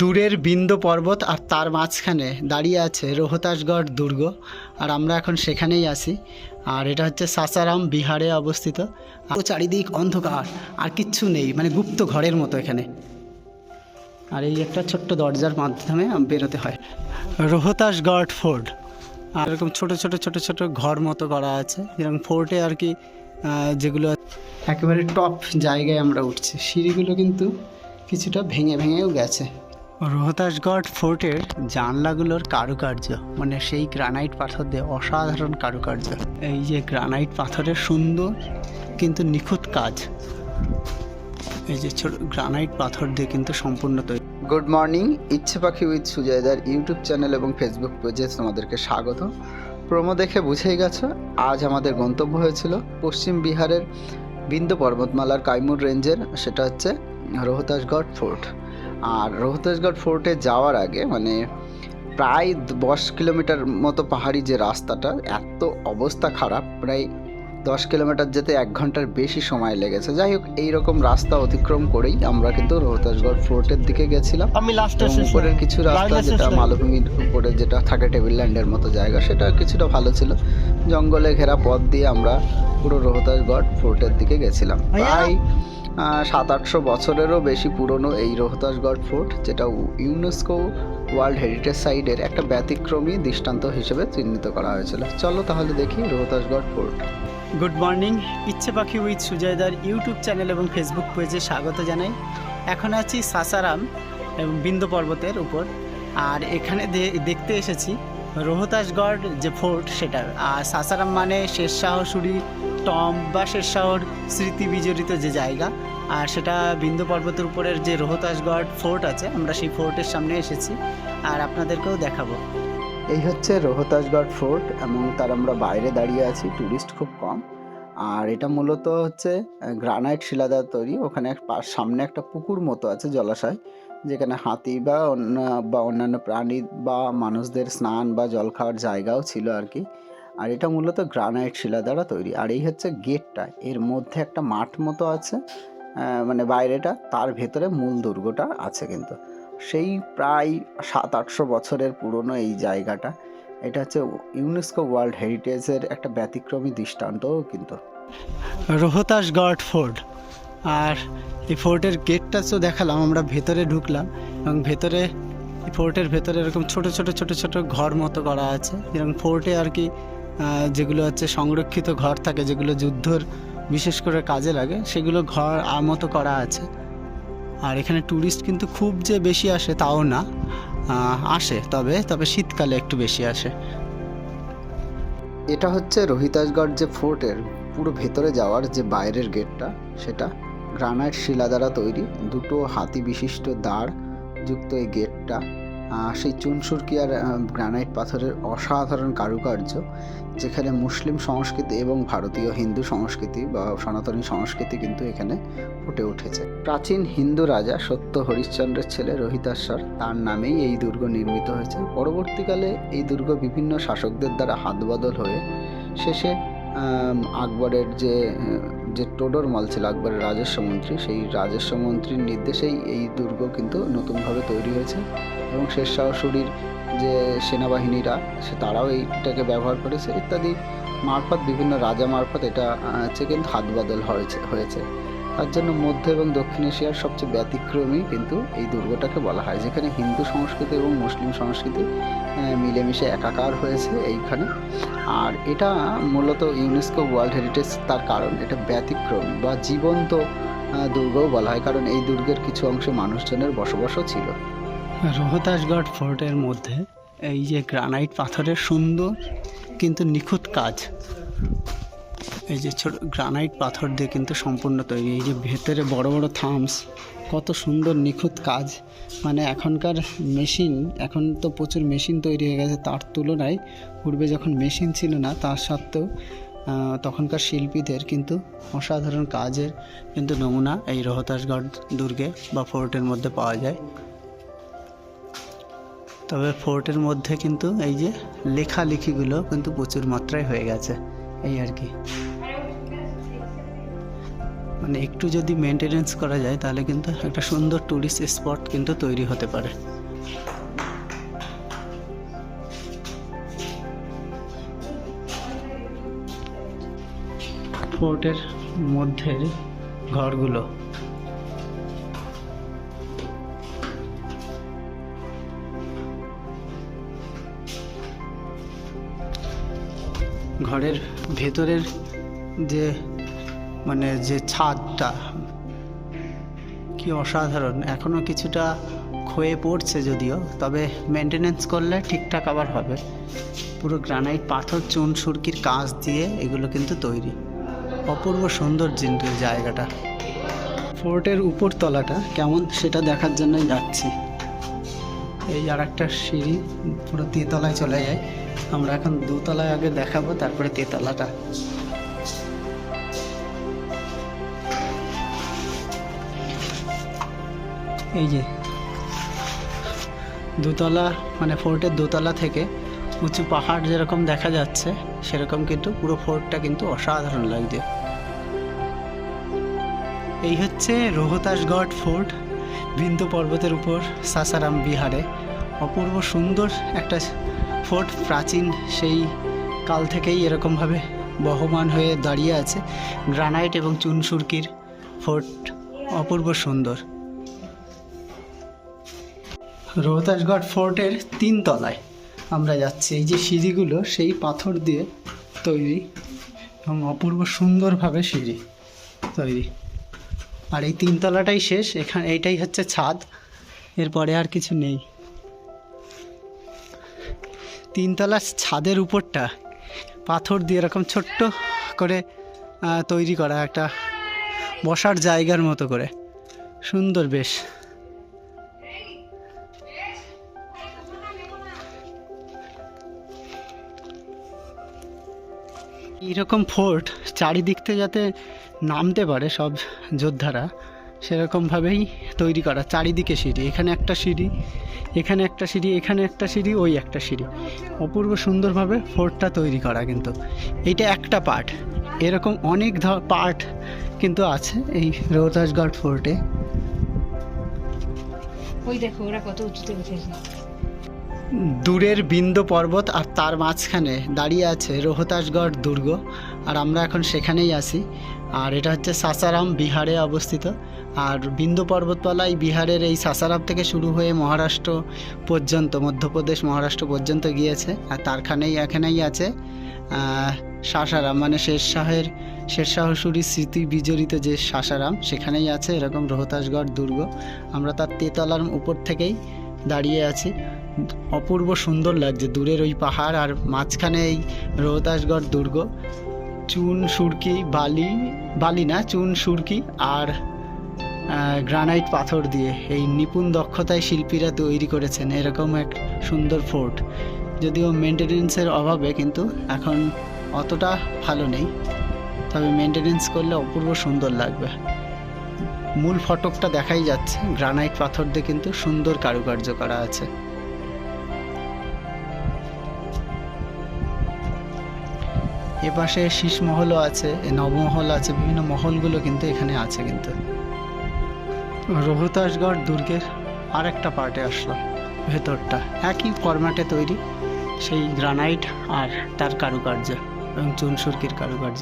দূরের বিন্দ পর্বত আর তার মাঝখানে দাঁড়িয়ে আছে রোহতাসগড় দুর্গ। আর আমরা এখন সেখানেই আছি। আর এটা হচ্ছে সাসারাম বিহারে অবস্থিত। আর চারিদিক অন্ধকার, আর কিচ্ছু নেই মানে গুপ্ত ঘরের মতো এখানে। আর এই একটা ছোট্ট দরজার মাধ্যমে বেরোতে হয়। রোহতাসগড় ফোর্ট। আর এরকম ছোটো ছোটো ছোটো ছোটো ঘর মতো করা আছে। যেরকম ফোর্টে আর কি যেগুলো একেবারে টপ জায়গায় আমরা উঠছি। সিঁড়িগুলো কিন্তু কিছুটা ভেঙে, ভেঙেও গেছে। রোহতাসগড় ফোর্টের জানলাগুলোর কারুকার্য মানে সেই গ্রানাইট পাথর দিয়ে অসাধারণ কারুকার্য। এই যে গ্রানাইট পাথরের সুন্দর কিন্তু নিখুঁত কাজ। এই যে ছোট গ্রানাইট পাথর দিয়ে কিন্তু সম্পূর্ণ তৈরি। Good morning, Icche Pakhi with সুজয়দার YouTube channel এবং ফেসবুক পেজে তোমাদেরকে স্বাগত। প্রোমো দেখে বুঝেই গেছো, আজ আমাদের গন্তব্য হয়েছিল পশ্চিম বিহারের বিন্দু পর্বতমালার কাইমুর রেঞ্জের, সেটা হচ্ছে রোহতাসগড় ফোর্ট। আর রোহতাসগড় ফোর্টে যাওয়ার আগে মানে প্রায় দশ কিলোমিটার মতো পাহাড়ি যে রাস্তাটা এত অবস্থা খারাপ প্রায় দশ কিলোমিটার যেতে এক ঘণ্টার বেশি সময় লেগেছে। যাই হোক এইরকম রাস্তা অতিক্রম করেই আমরা কিন্তু রোহতাসগড় ফোর্টের দিকে গেছিলাম। আমি লাস্টে উপরের কিছু রাস্তা যেটা মালভূমির উপরে যেটা থাকে টেবিল ল্যান্ডের মতো জায়গা সেটা কিছুটা ভালো ছিল। জঙ্গলে ঘেরা পথ দিয়ে আমরা পুরো রোহতাসগড় ফোর্টের দিকে গেছিলাম। প্রায় সাত আটশো বছরেরও বেশি পুরনো এই রোহতাসগড় ফোর্ট, যেটা ইউনেস্কো ওয়ার্ল্ড হেরিটেজ সাইডের একটা ব্যতিক্রমী দৃষ্টান্ত হিসেবে চিহ্নিত করা হয়েছিল। চলো তাহলে দেখি Rohtasgarh fort. Good morning Icche Pakhi with সুজয়দার YouTube channel এবং ফেসবুক পেজে স্বাগত জানাই। এখন আছি সাসারাম এবং বিন্দু পর্বতের উপর। আর এখানে দেখতে এসেছি রোহতাসগড় যে ফোর্ট সেটা। আর সাসারাম মানে শেরশাহ, সুরি টম বা শেরশাহর স্মৃতি বিজড়িত যে জায়গা, আর সেটা বিন্দু পর্বতের উপরের যে রোহতাসগড় ফোর্ট আছে, আমরা সেই ফোর্টের সামনে এসেছি, আর আপনাদেরকেও দেখাবো। এই হচ্ছে রোহতাসগড় ফোর্ট, এবং তার আমরা বাইরে দাঁড়িয়ে আছি, টুরিস্ট খুব কম, আর এটা মূলত হচ্ছে গ্রানাইট শিলাদার তৈরি, ওখানে এক সামনে একটা পুকুর মতো আছে জলাশয়, যেখানে হাতি বা অন্য, বা অন্যান্য প্রাণী বা মানুষদের স্নান বা জল খাওয়ার জায়গাও ছিল আর কি আর এটা মূলত গ্রানাইট শিলা দ্বারা তৈরি। আর এই হচ্ছে গেটটা। এর মধ্যে একটা মাঠ মতো আছে মানে বাইরেটা। তার ভেতরে মূল দুর্গটা আছে কিন্তু। সেই প্রায় সাত আটশো বছরের পুরনো এই জায়গাটা। এটা হচ্ছে ইউনেস্কো ওয়ার্ল্ড হেরিটেজের একটা ব্যতিক্রমী দৃষ্টান্তও কিন্তু। রোহতাস রোহতাসগড় ফোর্ট। আর এই ফোর্টের গেটটা তো দেখালাম, আমরা ভেতরে ঢুকলাম এবং ভেতরে ফোর্টের ভেতরে এরকম ছোট ছোট ছোট ছোট ঘর মতো করা আছে। যেরকম ফোর্টে আর কি যেগুলো হচ্ছে সংরক্ষিত ঘর থাকে, যেগুলো যুদ্ধর বিশেষ করে কাজে লাগে, সেগুলো ঘর মতো করা আছে। আর এখানে ট্যুরিস্ট কিন্তু খুব যে বেশি আসে তাও না। আসে, তবে তবে শীতকালে একটু বেশি আসে। এটা হচ্ছে রোহিতাসগড় যে ফোর্টের পুরো ভেতরে যাওয়ার যে বাইরের গেটটা, সেটা গ্রানাইট শিলা দ্বারা তৈরি। দুটো হাতি বিশিষ্ট দাঁড় যুক্ত এই গেটটা। সেই চুনসুরকি আর গ্রানাইট পাথরের অসাধারণ কারুকার্য, যেখানে মুসলিম সংস্কৃতি এবং ভারতীয় হিন্দু সংস্কৃতি বা সনাতনী সংস্কৃতি কিন্তু এখানে ফুটে উঠেছে। প্রাচীন হিন্দু রাজা সত্য হরিশ্চন্দ্রের ছেলে রোহিতাশ্বর, তার নামেই এই দুর্গ নির্মিত হয়েছে। পরবর্তীকালে এই দুর্গ বিভিন্ন শাসকদের দ্বারা হাতবদল হয়ে শেষে আকবরের যে যে টোডর মাল ছিল আকবরের রাজস্ব মন্ত্রী, সেই রাজস্ব মন্ত্রীর নির্দেশেই এই দুর্গ কিন্তু নতুনভাবে তৈরি হয়েছে এবং শেষ শাহসুরির যে সেনাবাহিনীরা, সে তারাও এইটাকে ব্যবহার করেছে। ইত্যাদি মারফত, বিভিন্ন রাজা মারফত এটা হচ্ছে কিন্তু হাত বদল হয়েছে হয়েছে। তার জন্য মধ্য এবং দক্ষিণ এশিয়ার সবচেয়ে ব্যতিক্রমী কিন্তু এই দুর্গটাকে বলা হয়, যেখানে হিন্দু সংস্কৃতি এবং মুসলিম সংস্কৃতি মিলেমিশে একাকার হয়েছে এইখানে। আর এটা মূলত ইউনেস্কো ওয়ার্ল্ড হেরিটেজ তার কারণ, এটা ব্যতিক্রমী বা জীবন্ত দুর্গও বলা হয়, কারণ এই দুর্গের কিছু অংশে মানুষজনের বসবাসও ছিল। রোহতাসগড় ফোর্টের মধ্যে এই যে গ্রানাইট পাথরের সুন্দর কিন্তু নিখুঁত কাজ এই যে ছোট গ্রানাইট পাথর দিয়ে কিন্তু সম্পূর্ণ তৈরি। এই যে ভেতরে বড় বড় থামস কত সুন্দর নিখুঁত কাজ। মানে এখনকার মেশিন, এখন তো প্রচুর মেশিন তৈরি হয়ে গেছে, তার তুলনায় পূর্বে যখন মেশিন ছিল না, তার সত্ত্বেও তখনকার শিল্পীদের কিন্তু অসাধারণ কাজের কিন্তু নমুনা এই রোহতাসগড় দুর্গে বা ফোর্টের মধ্যে পাওয়া যায়। তবে ফোর্টের মধ্যে কিন্তু এই যে লেখালেখিগুলো কিন্তু প্রচুর মাত্রায় হয়ে গেছে, এই আর কি। মানে একটু যদি মেনটেনেন্স করা যায়, তাহলে কিন্তু একটা সুন্দর ট্যুরিস্ট স্পট কিন্তু তৈরি হতে পারে। ফোর্টের মধ্যের ঘরগুলো। ঘরের ভেতরের যে মানে যে ছাদটা কি অসাধারণ। এখনও কিছুটা ক্ষয়ে পড়ছে যদিও, তবে মেনটেনেন্স করলে ঠিকঠাক আবার হবে। পুরো গ্রানাইট পাথর, চুন, সুরকির কাঁচ দিয়ে এগুলো কিন্তু তৈরি। অপূর্ব সুন্দর কিন্তু জায়গাটা। ফোর্টের উপর তলাটা কেমন সেটা দেখার জন্যই যাচ্ছি। এই আর একটা সিঁড়ি পুরো তেতলায় চলে যায়। আমরা এখন দুতলায় আগে দেখাবো, তারপরে তেতলাটা। এই যে, দোতলা মানে ফোর্টের দোতলা থেকে উঁচু পাহাড় যেরকম দেখা যাচ্ছে, সেরকম কিন্তু পুরো ফোর্টটা কিন্তু অসাধারণ লাগছে। এই হচ্ছে রোহতাসগড় ফোর্ট, বিন্দু পর্বতের উপর সাসারাম বিহারে। অপূর্ব সুন্দর একটা ফোর্ট, প্রাচীন সেই কাল থেকেই এরকমভাবে বহমান হয়ে দাঁড়িয়ে আছে। গ্রানাইট এবং চুনসুরকির ফোর্ট অপূর্ব সুন্দর। রোহতাসগড় ফোর্টের তিন তলায়। আমরা যাচ্ছি। এই যে সিঁড়িগুলো, সেই পাথর দিয়ে তৈরি এবং অপূর্ব সুন্দরভাবে সিঁড়ি তৈরি। আর এই তিনতলাটাই শেষ। এখানে এইটাই হচ্ছে ছাদ। এরপরে আর কিছু নেই। তিনতলার ছাদের উপরটা পাথর দিয়ে এরকম ছোট্ট করে তৈরি করা, একটা বসার জায়গার মতো করে। সুন্দর বেশ। এইরকম ফোর্ট চারিদিক থেকে যাতে নামতে পারে সব যোদ্ধারা সেরকমভাবেই তৈরি করা। চারিদিকে সিঁড়ি, এখানে একটা সিঁড়ি, এখানে একটা সিঁড়ি, এখানে একটা সিঁড়ি, ওই একটা সিঁড়ি। অপূর্ব সুন্দরভাবে ফোর্টটা তৈরি করা কিন্তু। এইটা একটা পার্ট। এরকম অনেক পার্ট কিন্তু আছে এই রোহতাসগড় ফোর্টে। ওই দেখো, ওরা কত উঁচুতে উঠেছে। দূরের বিন্দ পর্বত আর তার মাঝখানে দাঁড়িয়ে আছে রোহতাসগড় দুর্গ। আর আমরা এখন সেখানেই আছি। আর এটা হচ্ছে সাসারাম বিহারে অবস্থিত। আর বিন্দ পর্বতমালাই বিহারের এই সাসারাম থেকে শুরু হয়ে মহারাষ্ট্র পর্যন্ত, মধ্যপ্রদেশ, মহারাষ্ট্র পর্যন্ত গিয়েছে। আর তারখানেই, এখানেই আছে সাসারাম। মানে শেরশাহের শেরশাহ সুরি স্মৃতি বিজড়িত যে সাসারাম, সেখানেই আছে এরকম রোহতাসগড় দুর্গ। আমরা তার তেতলার উপর থেকেই দাঁড়িয়ে আছি। অপূর্ব সুন্দর লাগছে। দূরের ওই পাহাড় আর মাঝখানে এই রোহতাসগড় দুর্গ। চুন, সুরকি, বালি বালি না, চুন, সুরকি আর গ্রানাইট পাথর দিয়ে এই নিপুণ দক্ষতায় শিল্পীরা তৈরি করেছেন এরকম এক সুন্দর ফোর্ট। যদিও মেনটেনেন্সের অভাবে কিন্তু এখন অতটা ভালো নেই। তবে মেনটেনেন্স করলে অপূর্ব সুন্দর লাগবে। মূল ফটকটা দেখাই যাচ্ছে। গ্রানাইট পাথর দিয়ে কিন্তু সুন্দর কারুকার্য করা আছে। এপাশে শীষ মহলও আছে, এ নবমহল আছে, বিভিন্ন মহলগুলো কিন্তু এখানে আছে কিন্তু। রোহতাসগড় দুর্গের আর একটা পার্টে আসলো ভেতরটা। একই ফরম্যাটে তৈরি, সেই গ্রানাইট আর তার কারুকার্য এবং চুনসুরকির কারুকার্য।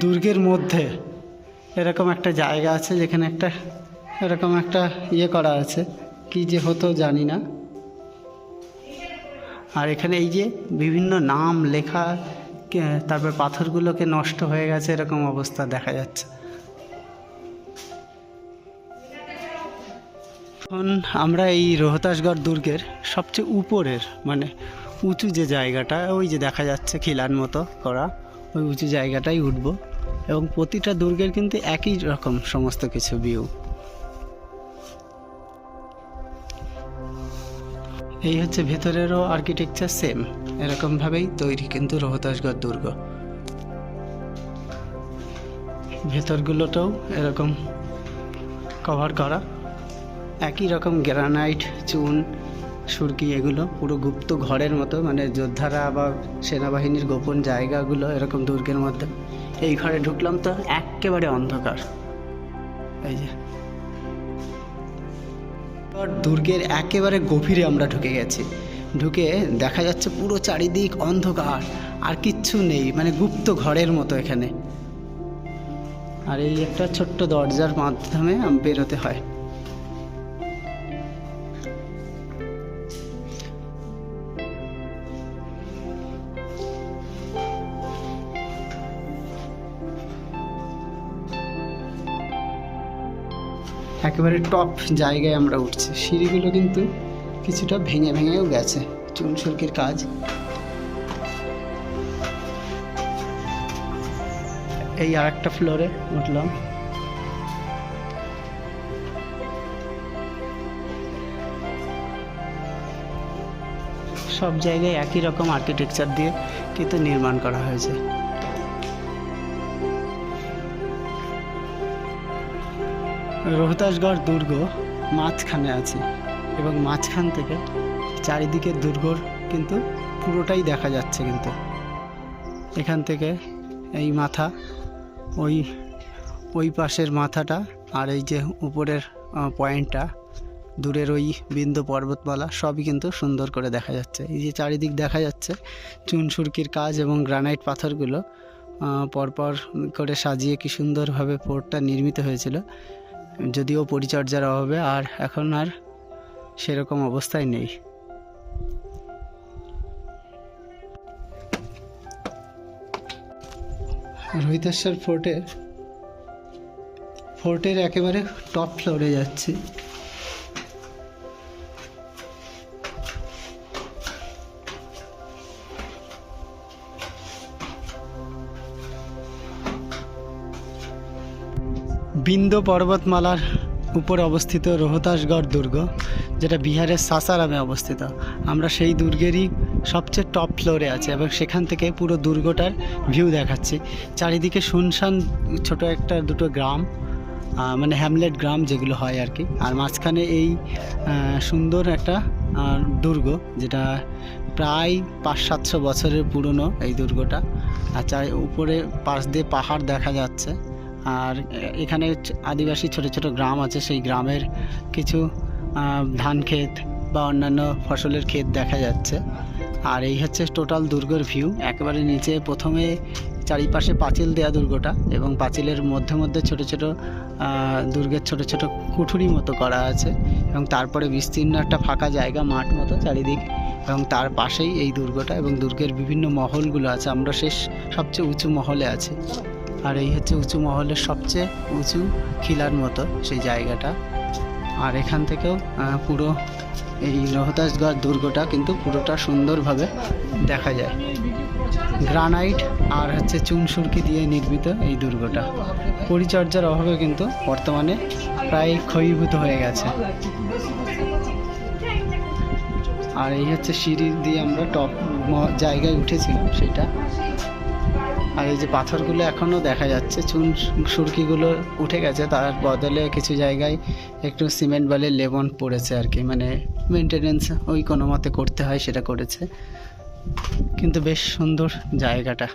দুর্গের মধ্যে এরকম একটা জায়গা আছে যেখানে একটা, এরকম একটা ইয়ে করা আছে, কি যে হতো জানি না। আর এখানে এই যে বিভিন্ন নাম লেখা তারপর পাথরগুলোকে নষ্ট হয়ে গেছে, এরকম অবস্থা দেখা যাচ্ছে। এখন আমরা এই রোহতাসগড় দুর্গের সবচেয়ে উপরের মানে উঁচু যে জায়গাটা, ওই যে দেখা যাচ্ছে খিলার মতো করা, ওই উঁচু জায়গাটাই উঠবো। এবং প্রতিটা দুর্গের কিন্তু একই রকম সমস্ত কিছু ভিউ এই হচ্ছে ভেতরেরও আর্কিটেকচার সেম এরকমভাবেই তৈরি কিন্তু রোহতাসগড় দুর্গ। ভেতরগুলোতেও এরকম কভার করা। একই রকম গ্রানাইট চুন, সুরকি, এগুলো পুরো গুপ্ত ঘরের মতো। মানে যোদ্ধারা বা সেনাবাহিনীর গোপন জায়গাগুলো এরকম দুর্গের মধ্যে। এই ঘরে ঢুকলাম তো একেবারে অন্ধকার। এই যে দুর্গের একেবারে গভীরে আমরা ঢুকে গেছি। ঢুকে দেখা যাচ্ছে পুরো চারিদিক অন্ধকার, আর কিচ্ছু নেই মানে গুপ্ত ঘরের মতো এখানে। আর এই একটা ছোট্ট দরজার মাধ্যমে বেরোতে হয়। একেবারে টপ জায়গায় আমরা উঠছি। সিঁড়িগুলো কিন্তু কিছুটা ভেঙে ভেঙেও গেছে। চুন সুরকির কাজ। এই আর একটা ফ্লোরে উঠলাম। সব জায়গায় একই রকম আর্কিটেকচার দিয়ে কিন্তু নির্মাণ করা হয়েছে। রোহতাসগড় দুর্গ মাঝখানে আছে এবং মাঝখান থেকে চারিদিকে দুর্গর কিন্তু পুরোটাই দেখা যাচ্ছে কিন্তু। এখান থেকে এই মাথা, ওই ওই পাশের মাথাটা আর এই যে উপরের পয়েন্টটা, দূরের ওই বিন্দু পর্বতমালা সবই কিন্তু সুন্দর করে দেখা যাচ্ছে। এই যে চারিদিক দেখা যাচ্ছে, চুন সুরকির কাজ এবং গ্রানাইট পাথরগুলো পরপর করে সাজিয়ে কি সুন্দরভাবে ফোর্টটা নির্মিত হয়েছিল। যদিও পরিচর্যার অভাবে আর এখন আর সেরকম অবস্থায় নেই। রোহিতেশ্বর ফোর্টের ফোর্টের একেবারে টপ ফ্লোরে যাচ্ছি। বিন্দ পর্বতমালার উপরে অবস্থিত রোহতাসগড় দুর্গ, যেটা বিহারের সাসারামে অবস্থিত। আমরা সেই দুর্গেরই সবচেয়ে টপ ফ্লোরে আছে এবং সেখান থেকে পুরো দুর্গটার ভিউ দেখাচ্ছি। চারিদিকে শুনশান ছোট একটা দুটো গ্রাম মানে হ্যামলেট গ্রাম যেগুলো হয় আর কি। আর মাঝখানে এই সুন্দর একটা দুর্গ, যেটা প্রায় পাঁচ সাতশো বছরের পুরনো এই দুর্গটা। আর চারি, উপরে পাশ দিয়ে পাহাড় দেখা যাচ্ছে। আর এখানে আদিবাসী ছোট ছোট গ্রাম আছে, সেই গ্রামের কিছু ধান ক্ষেত বা অন্যান্য ফসলের ক্ষেত দেখা যাচ্ছে। আর এই হচ্ছে টোটাল দুর্গের ভিউ। একেবারে নিচে প্রথমে চারিপাশে পাঁচিল দেয়া দুর্গটা এবং পাঁচিলের মধ্যে মধ্যে ছোট ছোট দুর্গের ছোট ছোট কুঠুরি মতো করা আছে এবং তারপরে বিস্তীর্ণ একটা ফাঁকা জায়গা মাঠ মতো চারিদিক এবং তার পাশেই এই দুর্গটা এবং দুর্গের বিভিন্ন মহলগুলো আছে। আমরা শেষ সবচেয়ে উঁচু মহলে আছি। আর এই হচ্ছে উঁচু মহলের সবচেয়ে উঁচু খিলার মতো সেই জায়গাটা। আর এখান থেকেও পুরো এই রোহতাসগড় দুর্গটা কিন্তু পুরোটা সুন্দরভাবে দেখা যায়। গ্রানাইট আর হচ্ছে চুন সুরকি দিয়ে নির্মিত এই দুর্গটা। পরিচর্যার অভাবে কিন্তু বর্তমানে প্রায় ক্ষয়ীভূত হয়ে গেছে। আর এই হচ্ছে সিঁড়ি দিয়ে আমরা টপ জায়গায় উঠেছিলাম সেটা। আর এই যে পাথরগুলো এখনও দেখা যাচ্ছে, চুন, সুরকিগুলো উঠে গেছে, তার বদলে কিছু জায়গায় একটু সিমেন্ট বালে, লেবন পড়েছে আর কি। মানে মেনটেনেন্স ওই কোনো মতে করতে হয়, সেটা করেছে। কিন্তু বেশ সুন্দর জায়গাটা।